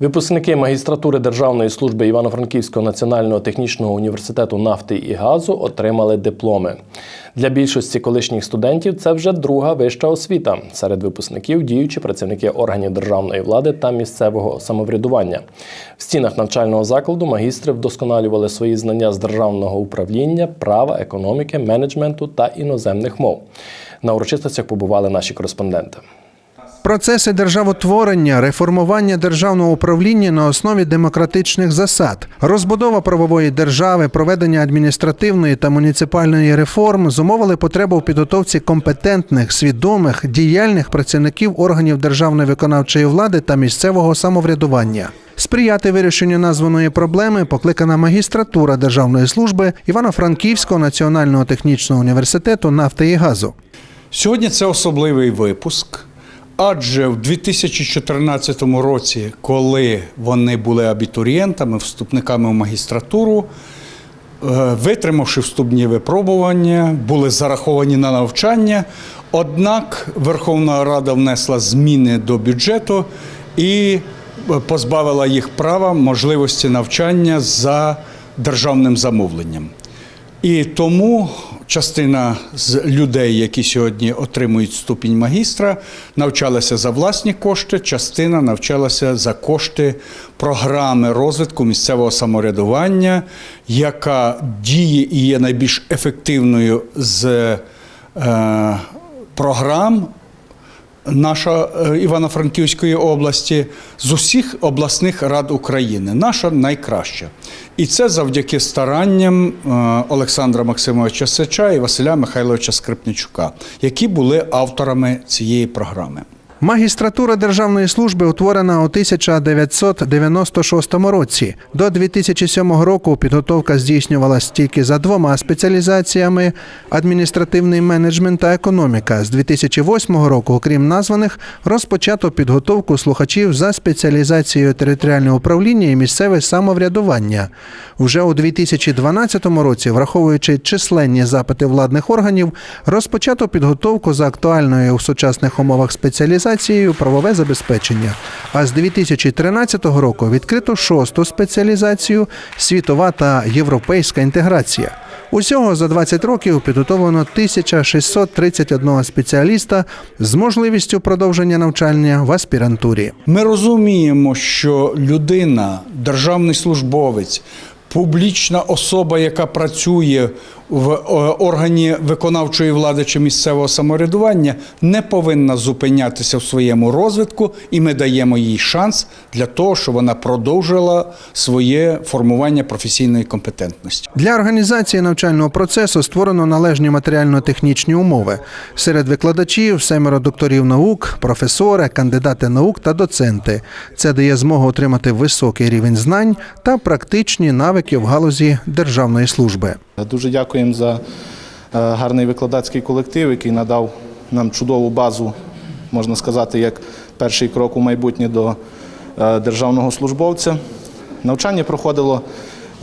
Випускники магістратури Державної служби Івано-Франківського національного технічного університету нафти і газу отримали дипломи. Для більшості колишніх студентів це вже друга вища освіта. Серед випускників діючі працівники органів державної влади та місцевого самоврядування. В стінах навчального закладу магістри вдосконалювали свої знання з державного управління, права, економіки, менеджменту та іноземних мов. На урочистостях побували наші кореспонденти. Процеси державотворення, реформування державного управління на основі демократичних засад, розбудова правової держави, проведення адміністративної та муніципальної реформ зумовили потребу в підготовці компетентних, свідомих, діяльних працівників органів державної виконавчої влади та місцевого самоврядування. Сприяти вирішенню названої проблеми покликана магістратура державної служби Івано-Франківського національного технічного університету нафти і газу. Сьогодні це особливий випуск, адже в 2014 році, коли вони були абітурієнтами, вступниками в магістратуру, е, витримавши вступні випробування, були зараховані на навчання. Однак Верховна Рада внесла зміни до бюджету і позбавила їх права можливості навчання за державним замовленням. І тому частина з людей, які сьогодні отримують ступінь магістра, навчалася за власні кошти, частина навчалася за кошти програми розвитку місцевого самоврядування, яка діє і є найбільш ефективною з е, програм наша е, Івано-Франківської області з усіх обласних рад України. Наша найкраща. І це завдяки старанням е, Олександра Максимовича Сича і Василя Михайловича Скрипничука, які були авторами цієї програми. Магістратура державної служби утворена у 1996 році. До 2007 року підготовка здійснювалась тільки за двома спеціалізаціями: адміністративний менеджмент та економіка. З 2008 року, окрім названих, розпочато підготовку слухачів за спеціалізацією територіальне управління і місцеве самоврядування. Вже у 2012 році, враховуючи численні запити владних органів, розпочато підготовку за актуальною у сучасних умовах спеціалізацією правове забезпечення. А з 2013 року відкрито шосту спеціалізацію світова та європейська інтеграція. Усього за 20 років підготовлено 1631 спеціаліста з можливістю продовження навчання в аспірантурі. Ми розуміємо, що людина, державний службовець, публічна особа, яка працює в е, органі виконавчої влади чи місцевого самоврядування, не повинна зупинятися в своєму розвитку, і ми даємо їй шанс для того, щоб вона продовжила своє формування професійної компетентності. Для організації навчального процесу створено належні матеріально-технічні умови. Серед викладачів семеро докторів наук, професори, кандидати наук та доценти. Це дає змогу отримати високий рівень знань та практичні навики в галузі державної служби. Дуже дякуємо за е, гарний викладацький колектив, який надав нам чудову базу, можна сказати, як перший крок у майбутнє до е, державного службовця. Навчання проходило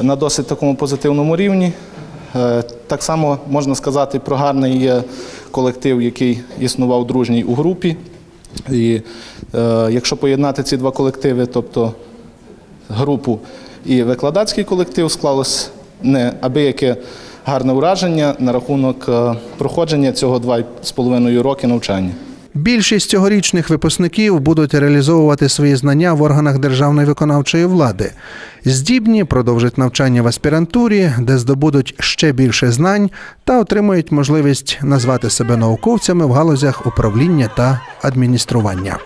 на досить такому позитивному рівні. Е, Так само можна сказати про гарний колектив, який існував дружній у групі. І е, якщо поєднати ці два колективи, тобто групу і викладацький колектив склалось не абияке гарне враження на рахунок е, проходження цього два з половиною роки навчання. Більшість цьогорічних випускників будуть реалізовувати свої знання в органах державної виконавчої влади. Здібні продовжать навчання в аспірантурі, де здобудуть ще більше знань та отримають можливість назвати себе науковцями в галузях управління та адміністрування.